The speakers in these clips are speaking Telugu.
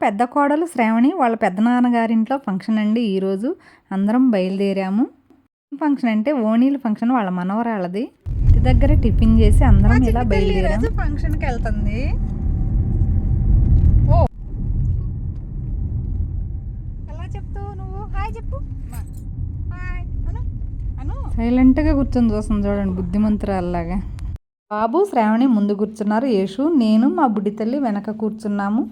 పెద్ద కోడలు శ్రావణి వాళ్ళ పెద్దనాన్నగారింట్లో ఫంక్షన్ అండి ఈరోజు అందరం బయలుదేరాము. ఫంక్షన్ అంటే ఓణీల ఫంక్షన్ వాళ్ళ మనవరాళ్ళది. ఇంటి దగ్గర టిఫిన్ చేసి అందరం ఇలా బయలుదేరాము. ఫంక్షన్కి వెళ్తుంది. ఓ! ఎలా చెప్తావు నువ్వు? హాయ్ చెప్పు. సైలెంట్గా కూర్చొని చూస్తుంది చూడండి బుద్ధిమంతురాల్లాగా. బాబు శ్రావణి ముందు కూర్చున్నారు. యేషు నేను మా బుడ్డి తల్లి వెనక కూర్చున్నాము.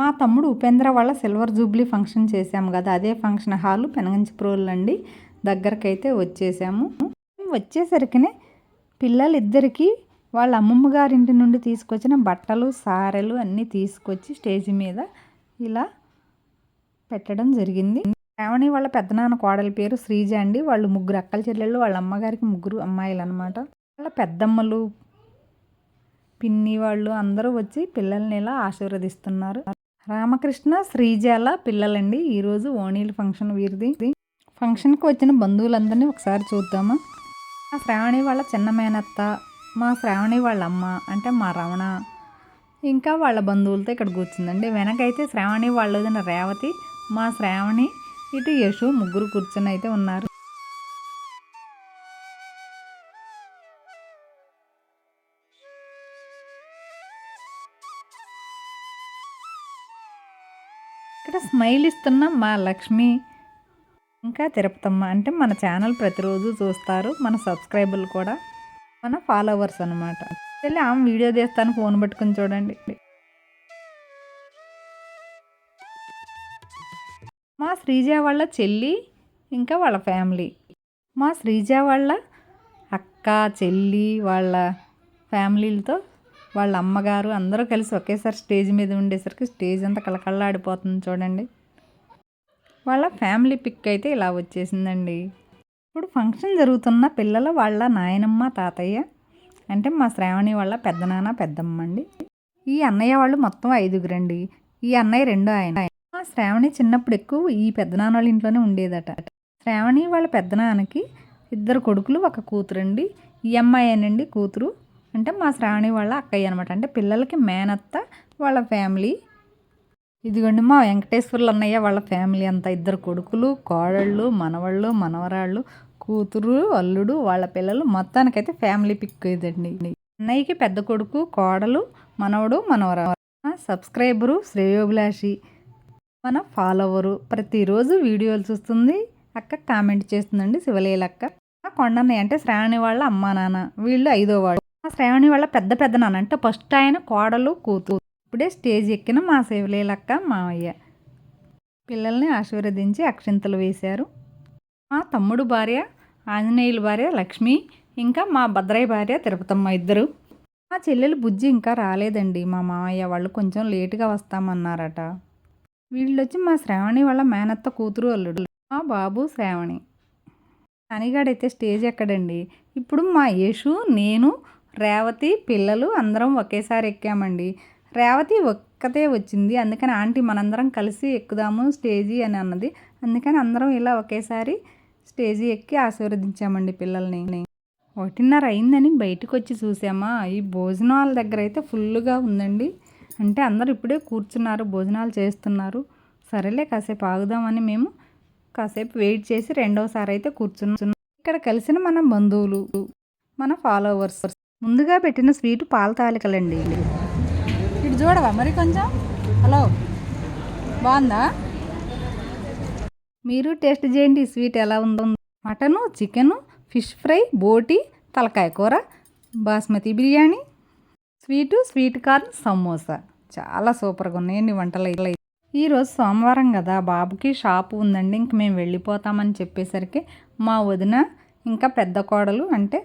మా తమ్ముడు ఉపేంద్ర వాళ్ళ సిల్వర్ జూబ్లీ ఫంక్షన్ చేశాము కదా అదే ఫంక్షన్ హాలు పెనగంచిప్రోలు అండి. దగ్గరకైతే వచ్చేసాము. వచ్చేసరికినే పిల్లలిద్దరికీ వాళ్ళ అమ్మమ్మ గారింటి నుండి తీసుకొచ్చిన బట్టలు సారెలు అన్నీ తీసుకొచ్చి స్టేజ్ మీద ఇలా పెట్టడం జరిగింది. శ్రావణి వాళ్ళ పెద్దనాన్న కోడలి పేరు శ్రీజ అండి. వాళ్ళు ముగ్గురు అక్కల చెల్లెళ్ళు వాళ్ళ అమ్మగారికి ముగ్గురు అమ్మాయిలు అనమాట వాళ్ళ పెద్దమ్మలు పిన్ని వాళ్ళు అందరూ వచ్చి పిల్లల్ని ఇలా ఆశీర్వదిస్తున్నారు. రామకృష్ణ శ్రీజాల పిల్లలండి. ఈరోజు ఓణీల ఫంక్షన్ వీరిది. ఫంక్షన్కి వచ్చిన బంధువులందరినీ ఒకసారి చూద్దామా? మా శ్రావణి వాళ్ళ చిన్న మేనత్త మా శ్రావణి వాళ్ళ అమ్మ అంటే మా రమణ ఇంకా వాళ్ళ బంధువులతో ఇక్కడ కూర్చుందండి. వెనకైతే శ్రావణి వాళ్ళ రేవతి మా శ్రావణి ఇటు యశు ముగ్గురు కూర్చుని అయితే ఉన్నారు. ఇక్కడ స్మైల్ ఇస్తున్న మా లక్ష్మి ఇంకా తిరుపతమ్మ. అంటే మన ఛానల్ ప్రతిరోజు చూస్తారు మన సబ్స్క్రైబర్లు కూడా మన ఫాలోవర్స్ అనమాట వెళ్ళి ఆమె వీడియో తీస్తాను ఫోన్ పట్టుకుని చూడండి. మా శ్రీజ వాళ్ళ చెల్లి ఇంకా వాళ్ళ ఫ్యామిలీ. మా శ్రీజ వాళ్ళ అక్క చెల్లి వాళ్ళ ఫ్యామిలీలతో వాళ్ళ అమ్మగారు అందరూ కలిసి ఒకేసారి స్టేజ్ మీద ఉండేసరికి స్టేజ్ అంతా కళకళలాడిపోతుంది చూడండి. వాళ్ళ ఫ్యామిలీ పిక్ అయితే ఇలా వచ్చేసిందండి. ఇప్పుడు ఫంక్షన్ జరుగుతున్న పిల్లల వాళ్ళ నాయనమ్మ తాతయ్య అంటే మా శ్రావణి వాళ్ళ పెద్దనాన్న పెద్దమ్మ అండి. ఈ అన్నయ్య వాళ్ళు మొత్తం ఐదుగురండి ఈ అన్నయ్య రెండో ఆయన. మా శ్రావణి చిన్నప్పుడు ఎక్కువ ఈ పెద్దనాన్న వాళ్ళ ఇంట్లోనే ఉండేదట. శ్రావణి వాళ్ళ పెద్దనాన్నకి ఇద్దరు కొడుకులు ఒక కూతురండి. ఈ అమ్మాయేనండి కూతురు. అంటే మా శ్రావణి వాళ్ళ అక్కయ్య అనమాట అంటే పిల్లలకి మేనత్త వాళ్ళ ఫ్యామిలీ. ఇదిగోండి మా వెంకటేశ్వర్లు అన్నయ్య వాళ్ళ ఫ్యామిలీ అంతా. ఇద్దరు కొడుకులు కోడళ్ళు మనవాళ్ళు మనవరాళ్ళు కూతురు అల్లుడు వాళ్ళ పిల్లలు. మొత్తానికైతే ఫ్యామిలీ పిక్ ఇదండి. అన్నయ్యకి పెద్ద కొడుకు కోడలు మనవడు మనవర సబ్స్క్రైబరు శ్రేయోభిలాషి. మన ఫాలోవరు. ప్రతిరోజు వీడియోలు చూస్తుంది. అక్క కామెంట్ చేస్తుందండి శివలీలక్క. కొండన్నయ్య అంటే శ్రావణి వాళ్ళ అమ్మా నాన్న. వీళ్ళు ఐదో వాళ్ళు శ్రావణి వాళ్ళ పెద్ద పెద్ద నాన్న. అంటే ఫస్ట్ ఆయన కోడలు కూతురు. ఇప్పుడే స్టేజ్ ఎక్కిన మా శివలీలక్క మావయ్య. పిల్లల్ని ఆశీర్వదించి అక్షింతలు వేశారు. మా తమ్ముడు భార్య ఆంజనేయుల భార్య లక్ష్మి ఇంకా మా భద్రయ్య భార్య తిరుపతమ్మ ఇద్దరు. మా చెల్లెలు బుజ్జి ఇంకా రాలేదండి. మా మామయ్య వాళ్ళు కొంచెం లేటుగా వస్తామన్నారట. వీళ్ళు వచ్చి మా శ్రావణి వాళ్ళ మేనత్త కూతురు అల్లుడు. మా బాబు శ్రావణి. అనిగాడైతే స్టేజ్ ఎక్కడండి. ఇప్పుడు మా యేషు నేను రేవతి పిల్లలు అందరం ఒకేసారి ఎక్కామండి. రేవతి ఒక్కతే వచ్చింది. అందుకని ఆంటీ మనందరం కలిసి ఎక్కుదాము స్టేజీ అని అన్నది. అందుకని అందరం ఇలా ఒకేసారి స్టేజీ ఎక్కి ఆశీర్వదించామండి పిల్లల్ని. ఒకటిన్నర అయిందని బయటకు వచ్చి చూసామా? ఈ భోజనాల దగ్గర అయితే ఫుల్గా ఉందండి. అంటే అందరు ఇప్పుడే కూర్చున్నారు భోజనాలు చేస్తున్నారు. సరేలే కాసేపు ఆగుదామని మేము కాసేపు వెయిట్ చేసి రెండోసారి అయితే కూర్చున్నాం. ఇక్కడ కలిసిన మన బంధువులు మన ఫాలోవర్స్. ముందుగా పెట్టిన స్వీట్ పాల తాలికలండి. ఇటు చూడవా మరి కొంచెం? హలో. బాగుందా? మీరు టేస్ట్ చేయండి ఈ స్వీట్ ఎలా ఉందో. మటను చికెను ఫిష్ ఫ్రై బోటి తలకాయ కూర basmati biryani. Sweet sweet corn samosa. చాలా సూపర్గా ఉన్నాయండి వంటలు ఈరోజు సోమవారం కదా బాబుకి షాపు ఉందండి. ఇంక మేము వెళ్ళిపోతామని చెప్పేసరికి మా వదిన ఇంకా పెద్ద కోడలు అంటే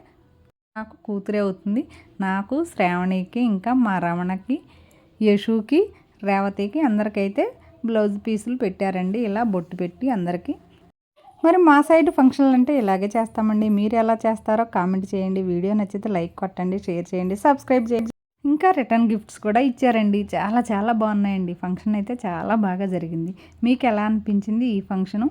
నాకు కూతురే అవుతుంది. నాకు శ్రావణికి ఇంకా మా రమణకి యశుకి రేవతికి అందరికైతే బ్లౌజ్ పీసులు పెట్టారండి. ఇలా బొట్టు పెట్టి అందరికీ. మరి మా సైడ్ ఫంక్షన్లు అంటే ఇలాగే చేస్తామండి. మీరు ఎలా చేస్తారో కామెంట్ చేయండి. వీడియో నచ్చితే లైక్ కొట్టండి షేర్ చేయండి సబ్స్క్రైబ్ చేయండి. ఇంకా రిటర్న్ గిఫ్ట్స్ కూడా ఇచ్చారండి. చాలా చాలా బాగున్నాయండి. ఫంక్షన్ అయితే చాలా బాగా జరిగింది. మీకు ఎలా అనిపించింది ఈ ఫంక్షను?